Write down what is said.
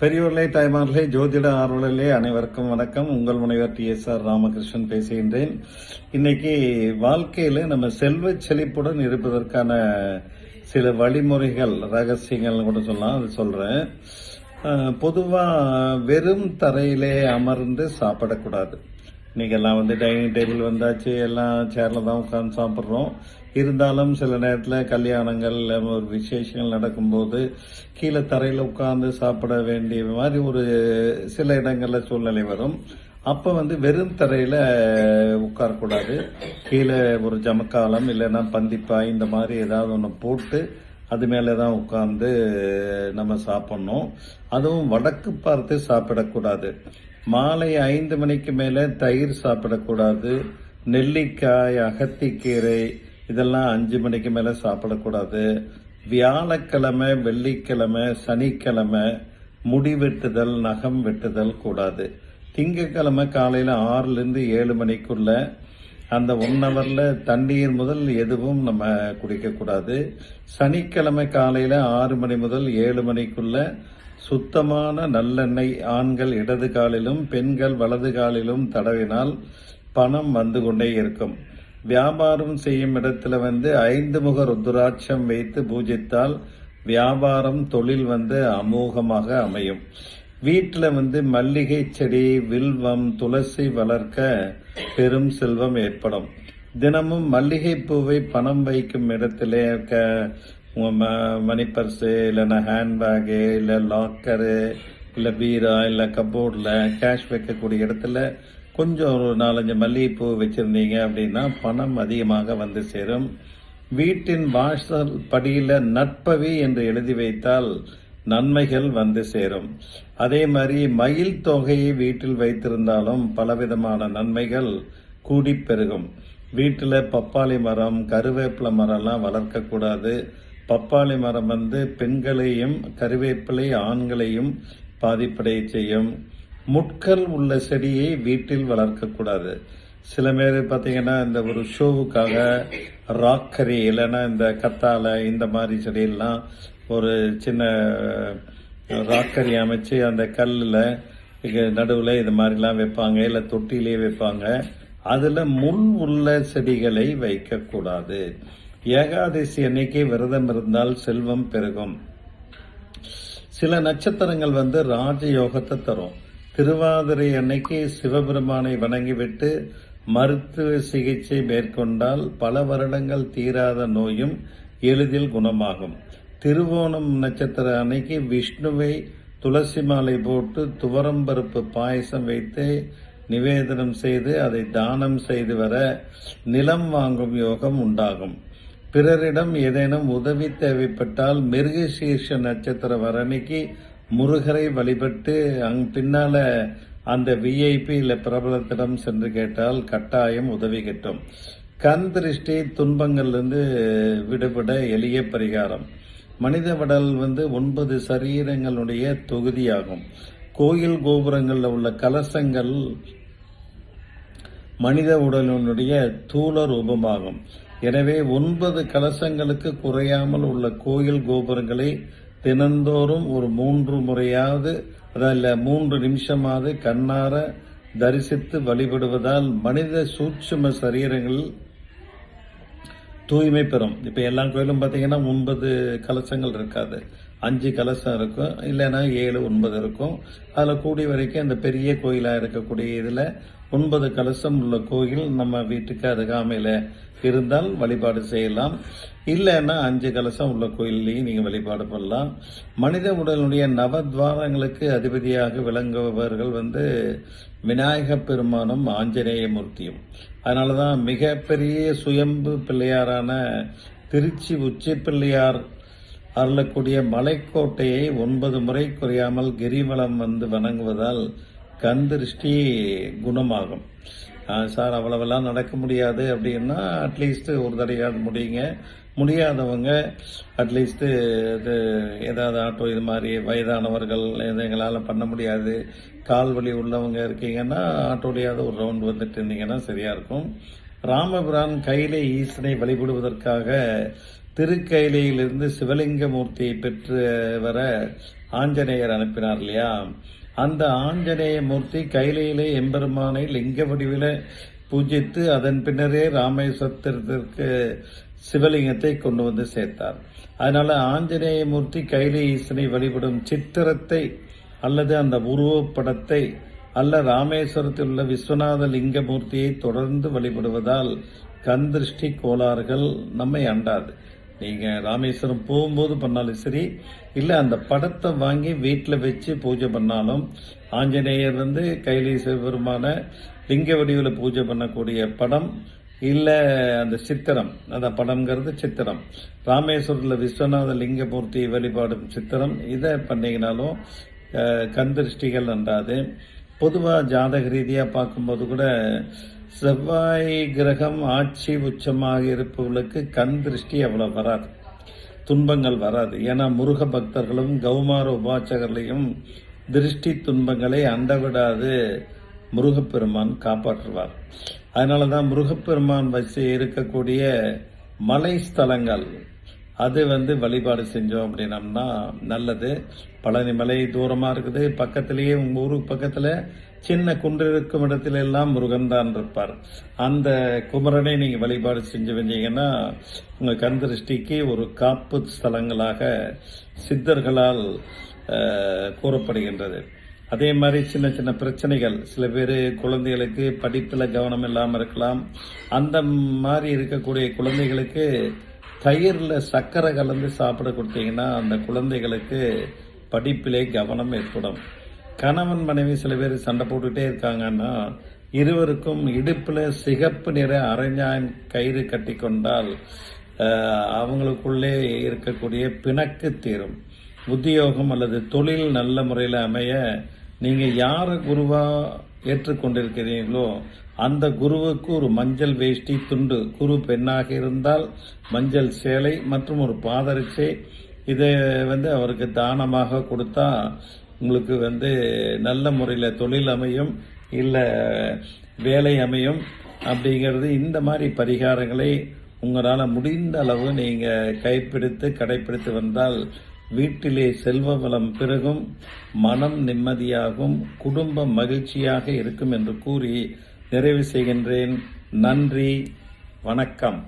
பெரியோர்களே தாய்மார்களே ஜோதிட ஆர்வலர்களே அனைவருக்கும் வணக்கம். உங்கள் முனைவர் டி. எஸ். ஆர். ராமகிருஷ்ணன் பேசுகின்றேன். இன்னைக்கு வாழ்க்கையில நம்ம செல்வ செழிப்புடன் இருப்பதற்கான சில வழிமுறைகள் ரகசியங்கள் கூட சொல்லலாம். அது சொல்றேன். பொதுவாக பொதுவா வெறும் தரையிலே அமர்ந்து சாப்பிடக்கூடாது. இன்னைக்கு எல்லாம் வந்து டைனிங் டேபிள் வந்தாச்சு எல்லாம் சேர்ல தான் உட்காந்து சாப்பிட்றோம். இருந்தாலும் சில நேரத்தில் கல்யாணங்கள் ஒரு விசேஷங்கள் நடக்கும்போது கீழே தரையில் உட்காந்து சாப்பிட வேண்டிய மாதிரி ஒரு சில இடங்களில் சூழ்நிலை வரும். அப்போ வந்து வெறும் தரையில் உட்காரக்கூடாது. கீழே ஒரு ஜமக்காலம் இல்லைன்னா பந்திப்பாய் இந்த மாதிரி ஏதாவது ஒன்று போட்டு அது மேலே தான் உட்கார்ந்து நம்ம சாப்பிட்ணும். அதுவும் வடக்கு பார்த்து சாப்பிடக்கூடாது. மாலை ஐந்து மணிக்கு மேலே தயிர் சாப்பிடக்கூடாது. நெல்லிக்காய் அகத்திக்கீரை இதெல்லாம் அஞ்சு மணிக்கு மேலே சாப்பிடக்கூடாது. வியாழக்கிழமை வெள்ளிக்கிழமை சனிக்கிழமை முடி வெட்டுதல் நகம் வெட்டுதல் கூடாது. திங்கக்கிழமை காலையில் ஆறுலேருந்து ஏழு மணிக்குள்ள அந்த ஒன் ஹவரில் தண்ணீர் முதல் எதுவும் நம்ம குடிக்கக்கூடாது சனிக்கிழமை காலையில் ஆறு மணி முதல் ஏழு மணிக்குள்ள சுத்தமான நல்லெண்ணெய் ஆண்கள் இடது காலிலும் பெண்கள் வலது காலிலும் தடவினால் பணம் வந்து கொண்டே இருக்கும். வியாபாரம் செய்யும் இடத்துல வந்து ஐந்து முக ருத்ராட்சம் வைத்து பூஜித்தால் வியாபாரம் தொழில் வந்து அமோகமாக அமையும். வீட்டில் வந்து மல்லிகை செடி வில்வம் துளசி வளர்க்க பெரும் செல்வம் ஏற்படும். தினமும் மல்லிகை பூவை பணம் வைக்கும் இடத்திலே க ம- மணி பர்ஸு இல்லைன்னா ஹேண்ட்பேகு இல்லை லாக்கரு இல்லை பீரா இல்லை கபோர்டில் கேஷ் வைக்கக்கூடிய இடத்துல கொஞ்சம் ஒரு நாலஞ்சு மல்லிகைப்பூ வச்சுருந்தீங்க அப்படின்னா பணம் அதிகமாக வந்து சேரும். வீட்டின் வாசல் படியில் நட்பவி என்று எழுதி வைத்தால் நன்மைகள் வந்து சேரும். அதே மாதிரி மயில் தொகையை வீட்டில் வைத்திருந்தாலும் பலவிதமான நன்மைகள் கூடி பெருகும். வீட்டில் பப்பாளி மரம் கருவேப்பிலை மரம்லாம் வளர்க்கக்கூடாது பப்பாளி மரம் வந்து பெண்களையும் கருவேப்பிலை ஆண்களையும் பாதிப்படைய செய்யும். முட்கள் உள்ள செடியை வீட்டில் வளர்க்கக்கூடாது சில பேர் பார்த்தீங்கன்னா இந்த ஒரு ஷோவுக்காக ராக்கரி இல்லைன்னா இந்த கத்தாழை இந்த மாதிரி செடியெல்லாம் ஒரு சின்ன ராக்கரி அமைச்சு அந்த கல்லில் நடுவில் இது மாதிரிலாம் வைப்பாங்க இல்லை தொட்டிலேயே வைப்பாங்க. அதில் முள் உள்ள செடிகளை வைக்கக்கூடாது. ஏகாதசி அன்னைக்கு விரதம் இருந்தால் செல்வம் பெருகும். சில நட்சத்திரங்கள் வந்து ராஜயோகத்தை தரும். திருவாதிரை அன்னைக்கு சிவபெருமானை வணங்கிவிட்டு மருத்துவ சிகிச்சை மேற்கொண்டால் பல வருடங்கள் தீராத நோயும் எளிதில் குணமாகும். திருவோணம் நட்சத்திர அன்னைக்கு விஷ்ணுவை துளசி மாலை போட்டு துவரம்பருப்பு பாயசம் வைத்து நிவேதனம் செய்து அதை தானம் செய்து வர நிலம் வாங்கும் யோகம் உண்டாகும். பிறரிடம் ஏதேனும் உதவி தேவைப்பட்டால் மிருகசீர்ஷ நட்சத்திர வரணிக்கு முருகரை வழிபட்டு அங் பின்னால அந்த விஐபி இல்லை பிரபலத்திடம் சென்று கேட்டால் கட்டாயம் உதவி கிட்டும். கண் திருஷ்டி துன்பங்கள்லேருந்து விடுபட எளிய பரிகாரம். மனித வடல் வந்து ஒன்பது சரீரங்களுடைய தொகுதியாகும். கோயில் கோபுரங்களில் உள்ள கலசங்கள் மனித உடலினுடைய தூள ரூபமாகும். எனவே ஒன்பது கலசங்களுக்கு குறையாமல் உள்ள கோயில் கோபுரங்களை தினந்தோறும் ஒரு மூன்று முறையாவது அதில் மூன்று நிமிஷமாவது கண்ணார தரிசித்து வழிபடுவதால் மனித சூட்சும சரீரங்களில் தூய்மை பெறும். இப்போ எல்லா கோயிலும் பார்த்தீங்கன்னா ஒன்பது கலசங்கள் இருக்காது. அஞ்சு கலசம் இருக்கும் இல்லைன்னா ஏழு ஒன்பது இருக்கும். அதில் கூடி வரைக்கும் அந்த பெரிய கோயிலாக இருக்கக்கூடிய இதில் ஒன்பது கலசம் உள்ள கோயில் நம்ம வீட்டுக்கு அருகாமையில் இருந்தால் வழிபாடு செய்யலாம். இல்லைன்னா அஞ்சு கலசம் உள்ள கோயில்லையும் நீங்கள் வழிபாடு பண்ணலாம். மனித உடலுடைய நவத்வாரங்களுக்கு அதிபதியாக விளங்குபவர்கள் வந்து விநாயக பெருமானும் ஆஞ்சநேய மூர்த்தியும் அதனால தான் மிகப்பெரிய சுயம்பு பிள்ளையாரான திருச்சி உச்சி பிள்ளையார் அருளக்கூடிய மலைக்கோட்டையை ஒன்பது முறை குறையாமல் கிரிவலம் வந்து வணங்குவதால் கண் திருஷ்டி குணமாகும். சார் அவ்வளவெல்லாம் நடக்க முடியாது அப்படின்னா அட்லீஸ்ட் ஒரு தடையாடு முடியுங்க. முடியாதவங்க அட்லீஸ்ட்டு இது ஏதாவது ஆட்டோ இது மாதிரி வயதானவர்கள் எது எங்களால் பண்ண முடியாது. கால் வலி உள்ளவங்க இருக்கீங்கன்னா ஆட்டோடையாவது ஒரு ரவுண்ட் வந்துட்டு இருந்தீங்கன்னா சரியாக இருக்கும். ராமபுரான் கையிலே ஈசனை வழிபடுவதற்காக திருக்கையிலிருந்து சிவலிங்க மூர்த்தியை பெற்று வர ஆஞ்சநேயர் அனுப்பினார் இல்லையா? அந்த ஆஞ்சநேய மூர்த்தி கைலையிலே எம்பெருமானை லிங்க வடிவில பூஜித்து அதன் பின்னரே ராமேஸ்வரத்திற்கு சிவலிங்கத்தை கொண்டு வந்து சேர்த்தார். அதனால ஆஞ்சநேய மூர்த்தி கைலை ஈசனை வழிபடும் சித்திரத்தை அல்லது அந்த உருவப்படத்தை அல்ல ராமேஸ்வரத்தில் உள்ள விஸ்வநாத லிங்க மூர்த்தியை தொடர்ந்து வழிபடுவதால் கந்திருஷ்டி கோளாறுகள் நம்மை அண்டாது. நீங்கள் ராமேஸ்வரம் போகும்போது பண்ணாலும் சரி இல்லை அந்த படத்தை வாங்கி வீட்டில் வச்சு பூஜை பண்ணாலும் ஆஞ்சநேயர் வந்து கைலி சிவபெருமான லிங்க வடிவில் பூஜை பண்ணக்கூடிய படம் இல்லை அந்த சித்திரம் அந்த படம்ங்கிறது சித்திரம். ராமேஸ்வரத்தில் விஸ்வநாத லிங்கமூர்த்தி வழிபாடும் சித்திரம். இதை பண்ணிங்கனாலும் கந்திருஷ்டிகள் அன்றாது பொதுவாக ஜாதக ரீதியாக பார்க்கும்போது கூட செவ்வாய் கிரகம் ஆட்சி உச்சமாக இருப்பவர்களுக்கு கண் திருஷ்டி அவ்வளோ வராது. துன்பங்கள் வராது. ஏன்னா முருக பக்தர்களும் கௌமார உபாசகர்களையும் திருஷ்டி துன்பங்களை அண்டவிடாது முருகப்பெருமான் காப்பாற்றுவார். அதனால தான் முருகப்பெருமான் வச்சு இருக்கக்கூடிய மலை ஸ்தலங்கள் அது வந்து வழிபாடு செஞ்சோம் அப்படின்னம்னா நல்லது. பழனி மலை தூரமாக இருக்குது. பக்கத்திலேயே உங்கள் ஊருக்கு பக்கத்தில் சின்ன குன்று இருக்கும் இடத்துல எல்லாம் முருகன் தான் இருப்பார். அந்த குமரனை நீங்கள் வழிபாடு செஞ்சு வந்தீங்கன்னா உங்கள் கண் திருஷ்டிக்கு ஒரு காப்பு ஸ்தலங்களாக சித்தர்களால் கூறப்படுகின்றது. அதே மாதிரி சின்ன சின்ன பிரச்சனைகள். சில பேர் குழந்தைகளுக்கு படிப்பில் கவனம் இல்லாமல் இருக்கலாம். அந்த மாதிரி இருக்கக்கூடிய குழந்தைகளுக்கு தயிரில் சர்க்கரை கலந்து சாப்பிட கொடுத்தீங்கன்னா அந்த குழந்தைகளுக்கு படிப்பிலே கவனம் ஏற்படும். கணவன் மனைவி சில பேர் சண்டை போட்டுகிட்டே இருக்காங்கன்னா இருவருக்கும் இடுப்பில் சிகப்பு நிற அரைஞ்சான் கயிறு கட்டி கொண்டால் அவங்களுக்குள்ளே இருக்கக்கூடிய பிணக்கு தீரும். உத்தியோகம் அல்லது தொழில் நல்ல முறையில் அமைய நீங்கள் யாரை குருவாக ஏற்றுக்கொண்டிருக்கிறீர்களோ? அந்த குருவுக்கு ஒரு மஞ்சள் வேஷ்டி துண்டு. குரு பெண்ணாக இருந்தால் மஞ்சள் சேலை மற்றும் ஒரு பாதரிச்சை இதை வந்து அவருக்கு தானமாக கொடுத்தா உங்களுக்கு வந்து நல்ல முறையில் தொழில் அமையும் இல்லை வேலை அமையும் அப்படிங்கிறது இந்த மாதிரி பரிகாரங்களை உங்களால் முடிந்த அளவு நீங்கள் கைப்பிடித்து கடைப்பிடித்து வந்தால் வீட்டிலே செல்வ வளம் பெருகும் மனம் நிம்மதியாகும் குடும்பம் மகிழ்ச்சியாக இருக்கும் என்று கூறி நிறைவு செய்கின்றேன். நன்றி வணக்கம்.